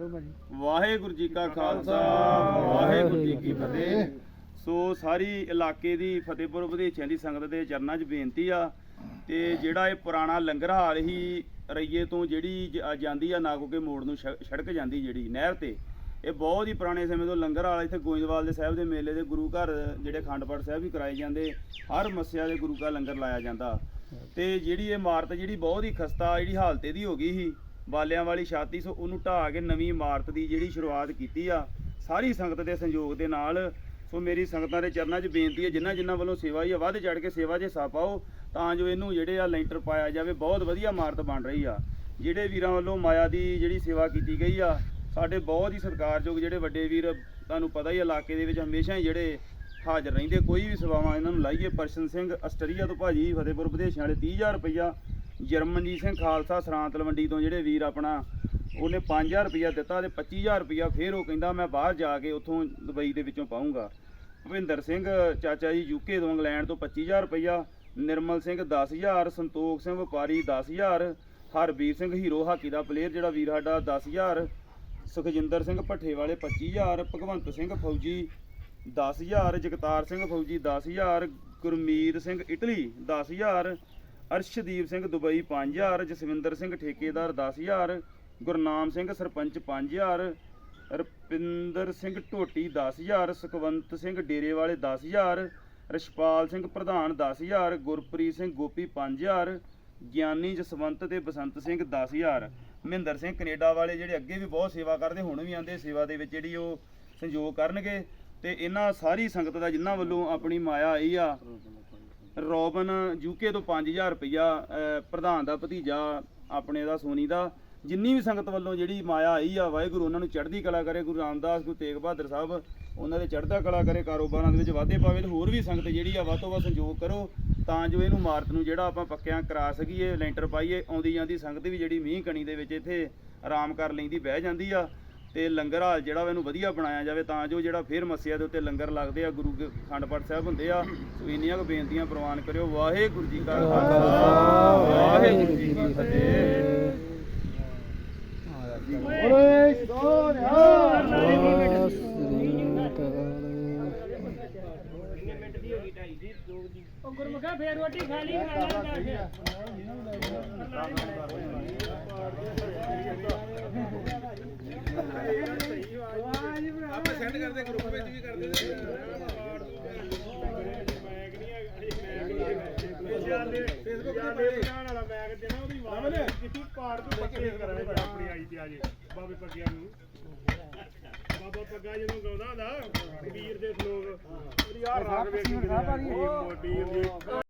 ਵਾਹਿਗੁਰੂ ਜੀ ਕਾ ਖਾਲਸਾ ਵਾਹਿਗੁਰੂ ਜੀ ਕੀ ਫਤਿਹ। ਸੋ ਸਾਰੀ ਇਲਾਕੇ ਦੀ ਫਤਿਹਪੁਰ ਵਧੇਚਿਆਂ ਦੀ ਸੰਗਤ ਦੇ ਚਰਨਾਂ 'ਚ ਬੇਨਤੀ ਆ ਤੇ ਜਿਹੜਾ ਇਹ ਪੁਰਾਣਾ ਲੰਗਰ ਹਾਲ ਹੀ ਰਈਏ ਤੋਂ ਜਿਹੜੀ ਜਾਂਦੀ ਆ ਨਾਗੋਕੇ ਮੋੜ ਨੂੰ ਸੜਕ ਜਾਂਦੀ ਜਿਹੜੀ ਨਹਿਰ ਤੇ ਇਹ ਬਹੁਤ ਹੀ ਪੁਰਾਣੇ ਸਮੇਂ ਤੋਂ ਲੰਗਰ ਹਾਲ ਇੱਥੇ ਗੋਇੰਦਵਾਲ ਦੇ ਸਾਹਿਬ ਦੇ ਮੇਲੇ ਦੇ ਗੁਰੂ ਘਰ ਜਿਹੜੇ ਅਖੰਡ ਪਾਠ ਸਾਹਿਬ ਵੀ ਕਰਾਏ ਜਾਂਦੇ ਹਰ ਮੱਸਿਆ ਦੇ ਗੁਰੂ ਘਰ ਲੰਗਰ ਲਾਇਆ ਜਾਂਦਾ। ਤੇ ਜਿਹੜੀ ਇਹ ਇਮਾਰਤ ਜਿਹੜੀ ਬਹੁਤ ਹੀ ਖਸਤਾ ਜਿਹੜੀ ਹਾਲਤ ਇਹਦੀ ਹੋ ਗਈ ਸੀ ਬਾਲਿਆਂ ਵਾਲੀ ਛਾਤੀ, ਸੋ ਉਹਨੂੰ ਢਾਹ ਕੇ ਨਵੀਂ ਇਮਾਰਤ ਦੀ ਜਿਹੜੀ ਸ਼ੁਰੂਆਤ ਕੀਤੀ ਆ, ਸਾਰੀ ਸੰਗਤ ਦੇ ਸੰਯੋਗ ਦੇ ਨਾਲ। ਸੋ ਮੇਰੀ ਸੰਗਤਾਂ ਦੇ ਚਰਨਾਂ 'ਚ ਬੇਨਤੀ ਹੈ, ਜਿਨ੍ਹਾਂ ਜਿਨ੍ਹਾਂ ਵੱਲੋਂ ਸੇਵਾ ਹੀ ਆ, ਵੱਧ ਚੜ ਕੇ ਸੇਵਾ 'ਚ ਹਿੱਸਾ ਪਾਓ, ਤਾਂ ਜੋ ਇਹਨੂੰ ਜਿਹੜੇ ਆ ਲੈਂਟਰ ਪਾਇਆ ਜਾਵੇ, ਬਹੁਤ ਵਧੀਆ ਇਮਾਰਤ ਬਣ ਰਹੀ ਆ। ਜਿਹੜੇ ਵੀਰਾਂ ਵੱਲੋਂ ਮਾਇਆ ਦੀ ਜਿਹੜੀ ਸੇਵਾ ਕੀਤੀ ਗਈ ਆ, ਸਾਡੇ ਬਹੁਤ ਹੀ ਸਤਿਕਾਰਯੋਗ ਜਿਹੜੇ ਵੱਡੇ ਵੀਰ, ਤੁਹਾਨੂੰ ਪਤਾ ਹੀ ਇਲਾਕੇ ਦੇ ਵਿੱਚ ਹਮੇਸ਼ਾ ਹੀ ਜਿਹੜੇ ਹਾਜ਼ਰ ਰਹਿੰਦੇ, ਕੋਈ ਵੀ ਸੇਵਾਵਾਂ ਇਹਨਾਂ ਨੂੰ ਲਾਈਏ। ਪਰਸ਼ਨ ਸਿੰਘ ਆਸਟਰੀਆ ਤੋਂ ਭਾਜੀ, ਫਤਿਹਪੁਰ, ਵਿਦੇਸ਼ਾਂ ਵਾਲੇ 30000 ਰੁਪਈਆ ਜਰਮਨਜੀਤ ਸਿੰਘ ਖਾਲਸਾ ਸਰਾਂ ਤਲਵੰਡੀ ਤੋਂ ਜਿਹੜੇ ਵੀਰ ਆਪਣਾ, ਉਹਨੇ 5000 ਰੁਪਈਆ ਦਿੱਤਾ ਤੇ 25000 ਰੁਪਈਆ ਫੇਰ ਉਹ ਕਹਿੰਦਾ ਮੈਂ ਬਾਹਰ ਜਾ ਕੇ ਉੱਥੋਂ ਦੁਬਈ ਦੇ ਵਿੱਚੋਂ ਪਾਉਂਗਾ ਭੁਪਿੰਦਰ ਸਿੰਘ, ਚਾਚਾ ਜੀ ਯੂਕੇ ਤੋਂ ਇੰਗਲੈਂਡ ਤੋਂ 25000 ਰੁਪਈਆ ਨਿਰਮਲ ਸਿੰਘ 10000 ਸੰਤੋਖ ਸਿੰਘ ਵਪਾਰੀ 10000 ਹਰਬੀਰ ਸਿੰਘ ਹੀਰੋ ਹਾਕੀ ਦਾ ਪਲੇਅਰ ਜਿਹੜਾ ਵੀਰ ਸਾਡਾ 10000 ਸੁਖਜਿੰਦਰ ਸਿੰਘ ਭੱਠੇ ਵਾਲੇ 25000 ਭਗਵੰਤ ਸਿੰਘ ਫੌਜੀ 10000 ਜਗਤਾਰ ਸਿੰਘ ਫੌਜੀ 10000 ਗੁਰਮੀਤ ਸਿੰਘ ਇਟਲੀ 10000 ਅਰਸ਼ਦੀਪ ਸਿੰਘ ਦੁਬਈ 5000 ਜਸਵਿੰਦਰ ਸਿੰਘ ਠੇਕੇਦਾਰ 10000 ਗੁਰਨਾਮ ਸਿੰਘ ਸਰਪੰਚ 5000 ਰਪਿੰਦਰ ਸਿੰਘ ਢੋਟੀ 10000 ਸੁਖਵੰਤ ਸਿੰਘ ਡੇਰੇ ਵਾਲੇ 10000 ਰਸ਼ਪਾਲ ਸਿੰਘ ਪ੍ਰਧਾਨ 10000 ਗੁਰਪ੍ਰੀਤ ਸਿੰਘ ਗੋਪੀ 5000 ਗਿਆਨੀ ਜਸਵੰਤ ਤੇ ਬਸੰਤ ਸਿੰਘ 10000 ਮਹਿੰਦਰ ਸਿੰਘ ਕੈਨੇਡਾ ਵਾਲੇ ਜਿਹੜੇ ਅੱਗੇ ਵੀ ਬਹੁਤ ਸੇਵਾ ਕਰਦੇ, ਹੁਣ ਵੀ ਆਂਦੇ ਸੇਵਾ ਦੇ ਵਿੱਚ ਜਿਹੜੀ ਉਹ ਸੰਯੋਗ ਕਰਨਗੇ ਤੇ ਇਹਨਾਂ ਸਾਰੀ ਸੰਗਤ ਦਾ ਜਿਨ੍ਹਾਂ ਵੱਲੋਂ ਆਪਣੀ ਮਾਇਆ ਆਈ ਆ ਰੋਬਨ ਯੂਕੇ ਤੋਂ 5000 ਰੁਪਇਆ ਅਹ, ਪ੍ਰਧਾਨ ਦਾ ਭਤੀਜਾ ਆਪਣੇ ਦਾ ਸੋਨੀ ਦਾ। ਜਿੰਨੀ ਵੀ ਸੰਗਤ ਵੱਲੋਂ ਜਿਹੜੀ ਮਾਇਆ ਆਈ ਆ ਵਾਹਿਗੁਰੂ ਉਹਨਾਂ ਨੂੰ ਚੜ੍ਹਦੀ ਕਲਾ ਕਰੇ ਗੁਰੂ ਰਾਮਦਾਸ ਗੁਰੂ ਤੇਗ ਬਹਾਦਰ ਸਾਹਿਬ ਉਹਨਾਂ ਦੇ ਚੜ੍ਹਦਾ ਕਲਾ ਕਰੇ ਕਾਰੋਬਾਰਾਂ ਦੇ ਵਿੱਚ ਵਾਧੇ ਪਾਵੇ ਤੇ ਹੋਰ ਵੀ ਸੰਗਤ ਜਿਹੜੀ ਆ ਵੱਧ ਤੋਂ ਵੱਧ ਸੰਯੋਗ ਕਰੋ ਤਾਂ ਜੋ ਇਹਨੂੰ ਮਾਰਤ ਨੂੰ ਜਿਹੜਾ ਆਪਾਂ ਪੱਕਿਆਂ ਕਰਾ ਸਕੀਏ ਲੈਂਟਰ ਪਾਈਏ ਆਉਂਦੀ ਜਾਂਦੀ ਸੰਗਤ ਵੀ ਜਿਹੜੀ ਮੀਂਹ ਕਣੀ ਦੇ ਵਿੱਚ ਇੱਥੇ ਆਰਾਮ ਕਰ ਲੈਂਦੀ ਬਹਿ ਜਾਂਦੀ ਆ। ਤੇ ਲੰਗਰ ਹਾਲ ਜਿਹੜਾ ਵਾ ਇਹਨੂੰ ਵਧੀਆ ਬਣਾਇਆ ਜਾਵੇ ਤਾਂ ਜੋ ਜਿਹੜਾ ਫੇਰ ਮੱਸਿਆ ਦੇ ਉੱਤੇ ਲੰਗਰ ਲੱਗਦੇ ਆ ਗੁਰੂ ਕੇ ਅਖੰਡ ਪਾਠ ਸਾਹਿਬ ਹੁੰਦੇ ਆ ਸੋ ਇੰਨੀਆਂ ਕੁ ਬੇਨਤੀਆਂ ਪ੍ਰਵਾਨ ਕਰਿਓ। ਵਾਹਿਗੁਰੂ ਜੀ ਕਾ ਖਾਲਸਾ ਵਾਹਿਗੁਰੂ ਜੀ ਕੀ ਫਤਿਹ। ਓਏ ਸੋਨਿਆ ਉਹ ਗੁਰਮੁਖਾ ਫੇਰ ਰੋਟੀ ਖਾ ਲਈ ਖਾ ਲਿਆ ਜਾ ਕੇ ਆਪਾਂ ਸੈਂਡ ਕਰਦੇ ਗਰੁੱਪ ਵਿੱਚ ਵੀ ਕਰਦੇ ਫੇਸਬੁੱਕ ਤੇ ਪਾਏ ਵਾਲਾ ਬੈਗ ਦੇਣਾ ਉਹਦੀ ਆਵਾਜ਼ ਕਿਤੇ ਪਾੜ ਤੋਂ ਪੱਕੇ ਕਰਾਂਗੇ ਆਪਣੀ ਆਈ ਤੇ ਆਜੇ ਬਾਬੇ ਪੱਗਿਆਂ ਨੂੰ ਬਾਬਾ ਪੱਗਾ ਜਦੋਂ ਗਾਉਂਦਾ ਹੁੰਦਾ। ਵੀਰ ਦੇ ਸਲੋਕ ਉਹਦੀ ਰਾਗ ਵੇਖੀ ਮੋਢੀ ਦੀ